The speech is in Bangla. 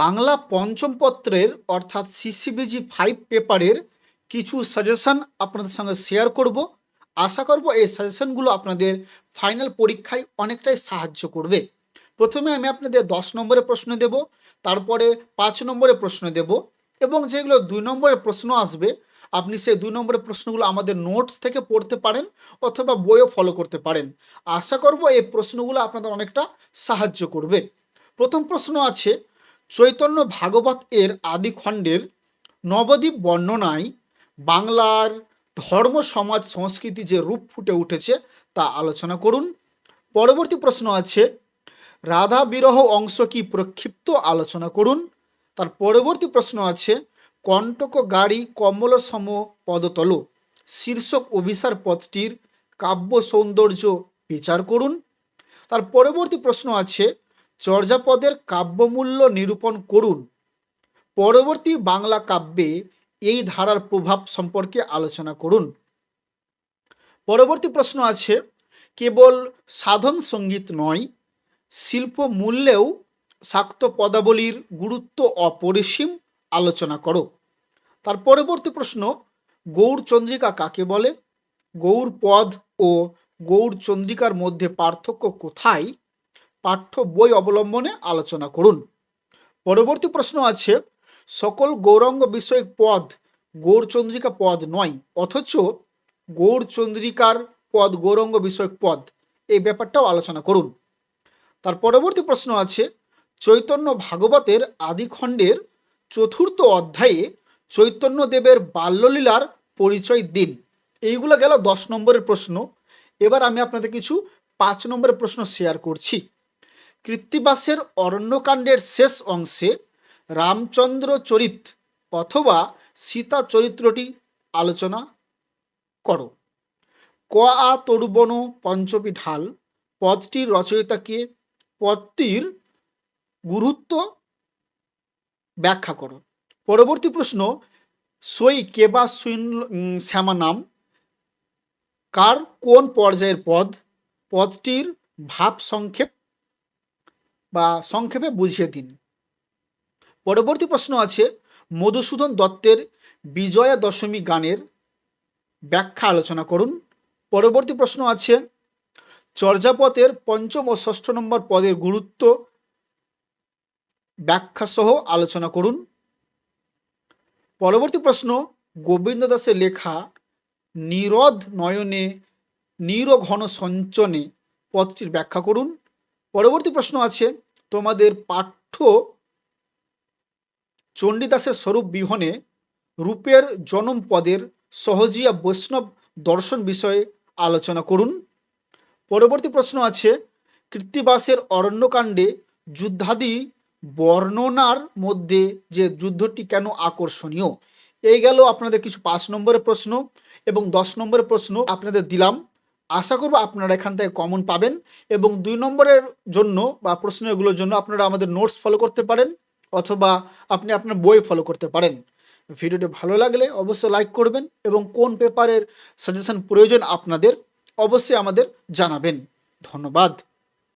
বাংলা পঞ্চম পত্রের, অর্থাৎ সিসিবিজি ফাইভ পেপারের কিছু সাজেশন আপনাদের সঙ্গে শেয়ার করব। আশা করব এই সাজেশনগুলো আপনাদের ফাইনাল পরীক্ষায় অনেকটাই সাহায্য করবে। প্রথমে আমি আপনাদের দশ নম্বরের প্রশ্ন দেব, তারপরে পাঁচ নম্বরের প্রশ্ন দেব এবং যেগুলো দুই নম্বরের প্রশ্ন আসবে, আপনি সেই দুই নম্বরের প্রশ্নগুলো আমাদের নোটস থেকে পড়তে পারেন অথবা বইও ফলো করতে পারেন। আশা করব এই প্রশ্নগুলো আপনাদের অনেকটা সাহায্য করবে। প্রথম প্রশ্ন আছে চৈতন্য ভাগবত এর আদি খণ্ডের নবদ্বীপ বর্ণনায় বাংলার ধর্ম, সমাজ, সংস্কৃতি যে রূপ ফুটে উঠেছে তা আলোচনা করুন। পরবর্তী প্রশ্ন আছে, রাধা বিরহ অংশ কি প্রক্ষিপ্ত? আলোচনা করুন। তার পরবর্তী প্রশ্ন আছে, কণ্টক গাড়ি কমল সম পদতল, শীর্ষক অভিসার পদটির কাব্য সৌন্দর্য বিচার করুন। তার পরবর্তী প্রশ্ন আছে চর্যাপদের কাব্যমূল্য নিরূপণ করুন। পরবর্তী বাংলা কাব্যে এই ধারার প্রভাব সম্পর্কে আলোচনা করুন। পরবর্তী প্রশ্ন আছে, কেবল সাধন সংগীত নয়, শিল্প মূল্যেও শাক্ত পদাবলীর গুরুত্ব অপরিসীম আলোচনা করো। তার পরবর্তী প্রশ্ন গৌর চন্দ্রিকা কাকে বলে? গৌর পদ ও গৌর চন্দ্রিকার মধ্যে পার্থক্য কোথায়? পাঠ্য বই অবলম্বনে আলোচনা করুন। পরবর্তী প্রশ্ন আছে, সকল গৌরাঙ্গ বিষয়ক পদ গৌরচন্দ্রিকা পদ নয়, অথচ গৌরচন্দ্রিকার পদ গৌরাঙ্গ বিষয়ক পদ। এই ব্যাপারটাও আলোচনা করুন। তার পরবর্তী প্রশ্ন আছে, চৈতন্য ভাগবতের আদিখণ্ডের চতুর্থ অধ্যায়ে চৈতন্যদেবের বাল্যলীলার পরিচয় দিন। এইগুলো গেল দশ নম্বরের প্রশ্ন। এবার আমি আপনাদের কিছু পাঁচ নম্বরের প্রশ্ন শেয়ার করছি। কৃত্তিবাসের অরণ্যকাণ্ডের শেষ অংশে রামচন্দ্র চরিত অথবা সীতা চরিত্রটি আলোচনা করো। ক আ তরুবন পঞ্চমী ঢাল পদটির রচয়িতাকে পদটির গুরুত্ব ব্যাখ্যা করো। পরবর্তী প্রশ্ন, সই কেবা শ্যামা নাম? কার কোন পর্যায়ের পদ? পদটির ভাব সংক্ষেপ বা সংক্ষেপে বুঝিয়ে দিন। পরবর্তী প্রশ্ন আছে, মধুসূদন দত্তের বিজয়া দশমী গানের ব্যাখ্যা আলোচনা করুন। পরবর্তী প্রশ্ন আছে চর্যাপথের পঞ্চম ও ষষ্ঠ নম্বর পদের গুরুত্ব ব্যাখ্যা সহ আলোচনা করুন। পরবর্তী প্রশ্ন, গোবিন্দ দাসের লেখা নিরদ নয়নে নির ঘন সঞ্চনে পদটির ব্যাখ্যা করুন। পরবর্তী প্রশ্ন আছে তোমাদের পাঠ্য চণ্ডীদাসের স্বরূপ বিহনে রূপের জনম পদের সহজিয়া বৈষ্ণব দর্শন বিষয়ে আলোচনা করুন। পরবর্তী প্রশ্ন আছে, কৃত্তিবাসের অরণ্যকাণ্ডে যুদ্ধাদি বর্ণনার মধ্যে যে যুদ্ধটি কেন আকর্ষণীয়? এই গেল আপনাদের কিছু পাঁচ নম্বরের প্রশ্ন এবং দশ নম্বরের প্রশ্ন আপনাদের দিলাম। আশা করব আপনারা এখান থেকে কমন পাবেন এবং দুই নম্বরের জন্য বা প্রশ্নগুলোর জন্য আপনারা আমাদের নোটস ফলো করতে পারেন অথবা আপনি আপনার বই ফলো করতে পারেন। ভিডিওটি ভালো লাগলে অবশ্যই লাইক করবেন এবং কোন পেপারের সাজেশন প্রয়োজন আপনাদের অবশ্যই আমাদের জানাবেন। ধন্যবাদ।